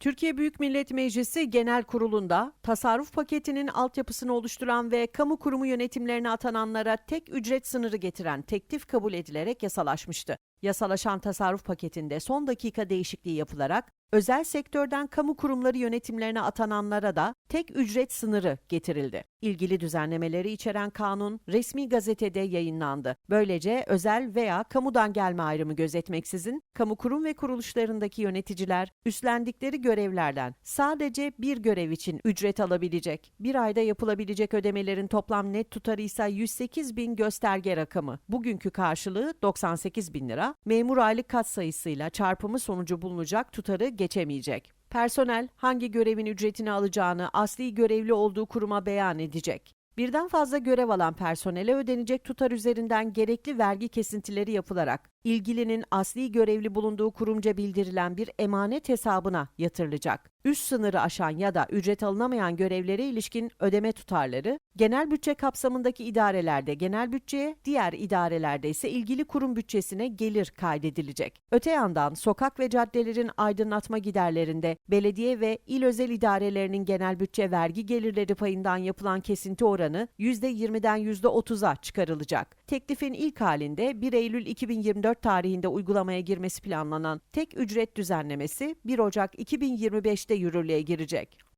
Türkiye Büyük Millet Meclisi Genel Kurulu'nda tasarruf paketinin altyapısını oluşturan ve kamu kurumu yönetimlerine atananlara tek ücret sınırı getiren teklif kabul edilerek yasalaşmıştı. Yasalaşan tasarruf paketinde son dakika değişikliği yapılarak özel sektörden kamu kurumları yönetimlerine atananlara da tek ücret sınırı getirildi. İlgili düzenlemeleri içeren kanun resmi gazetede yayınlandı. Böylece özel veya kamudan gelme ayrımı gözetmeksizin kamu kurum ve kuruluşlarındaki yöneticiler üstlendikleri görevlerden sadece bir görev için ücret alabilecek. Bir ayda yapılabilecek ödemelerin toplam net tutarı ise 108 bin gösterge rakamı. Bugünkü karşılığı 98 bin lira. Memur aylık katsayısıyla çarpımı sonucu bulunacak tutarı geçemeyecek. Personel hangi görevin ücretini alacağını asli görevli olduğu kuruma beyan edecek. Birden fazla görev alan personele ödenecek tutar üzerinden gerekli vergi kesintileri yapılarak ilgilinin asli görevli bulunduğu kurumca bildirilen bir emanet hesabına yatırılacak. Üst sınırı aşan ya da ücret alınamayan görevlere ilişkin ödeme tutarları genel bütçe kapsamındaki idarelerde genel bütçeye, diğer idarelerde ise ilgili kurum bütçesine gelir kaydedilecek. Öte yandan sokak ve caddelerin aydınlatma giderlerinde belediye ve il özel idarelerinin genel bütçe vergi gelirleri payından yapılan kesinti oranı %20'den %30'a çıkarılacak. Teklifin ilk halinde 1 Eylül 2024 tarihinde uygulamaya girmesi planlanan tek ücret düzenlemesi 1 Ocak 2025'te yürürlüğe girecek.